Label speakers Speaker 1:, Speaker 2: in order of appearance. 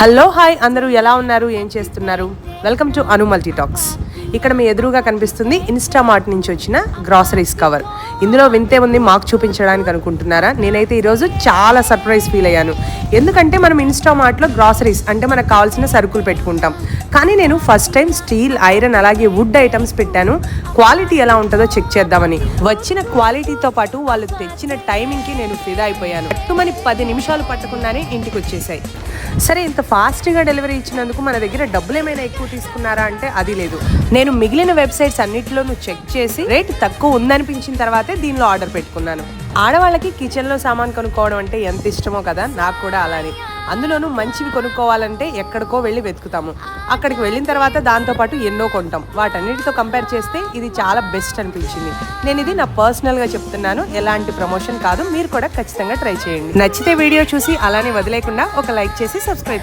Speaker 1: Hello hi అందరూ ఎలా ఉన్నారు? ఏం చేస్తున్నారు? Welcome to Anu multi talks. ఇక్కడ మీ ఎదురుగా కనిపిస్తుంది ఇన్స్టామార్ట్ నుంచి వచ్చిన గ్రాసరీస్ కవర్ ఇందులో వింతే ఉంది మాకు చూపించడానికి అనుకుంటున్నారా? నేనైతే ఈరోజు చాలా సర్ప్రైజ్ ఫీల్ అయ్యాను. ఎందుకంటే మనం ఇన్స్టామార్ట్లో గ్రాసరీస్ అంటే మనకు కావాల్సిన సరుకులు పెట్టుకుంటాం. కానీ నేను ఫస్ట్ టైం స్టీల్ ఐరన్ అలాగే వుడ్ ఐటమ్స్ పెట్టాను. క్వాలిటీ ఎలా ఉంటుందో చెక్ చేద్దామని. వచ్చిన క్వాలిటీతో పాటు వాళ్ళు తెచ్చిన టైమింగ్కి నేను ఫిదా అయిపోయాను. పట్టుమని పది నిమిషాలు పట్టకుండానే ఇంటికి వచ్చేసాయి. సరే ఇంత ఫాస్ట్గా డెలివరీ ఇచ్చినందుకు మన దగ్గర డబ్బులు ఏమైనా ఎక్కువ తీసుకున్నారా అంటే అది లేదు. నేను మిగిలిన వెబ్సైట్స్ అన్నిటిలోనూ చెక్ చేసి రేట్ తక్కువ ఉందనిపించిన తర్వాతే దీనిలో ఆర్డర్ పెట్టుకున్నాను. ఆడవాళ్ళకి కిచెన్లో సామాన్ కొనుక్కోవడం అంటే ఎంత ఇష్టమో కదా నాకు కూడా అలానే. అందులోనూ మంచివి కొనుక్కోవాలంటే ఎక్కడికో వెళ్ళి వెతుకుతాము. అక్కడికి వెళ్ళిన తర్వాత దాంతోపాటు ఎన్నో కొంటాం. వాటన్నిటితో కంపేర్ చేస్తే ఇది చాలా బెస్ట్ అనిపించింది. నేను ఇది నా పర్సనల్గా చెప్తున్నాను. ఎలాంటి ప్రమోషన్ కాదు. మీరు కూడా ఖచ్చితంగా ట్రై చేయండి. నచ్చితే వీడియో చూసి అలానే వదిలేకుండా ఒక లైక్ చేసి సబ్స్క్రైబ్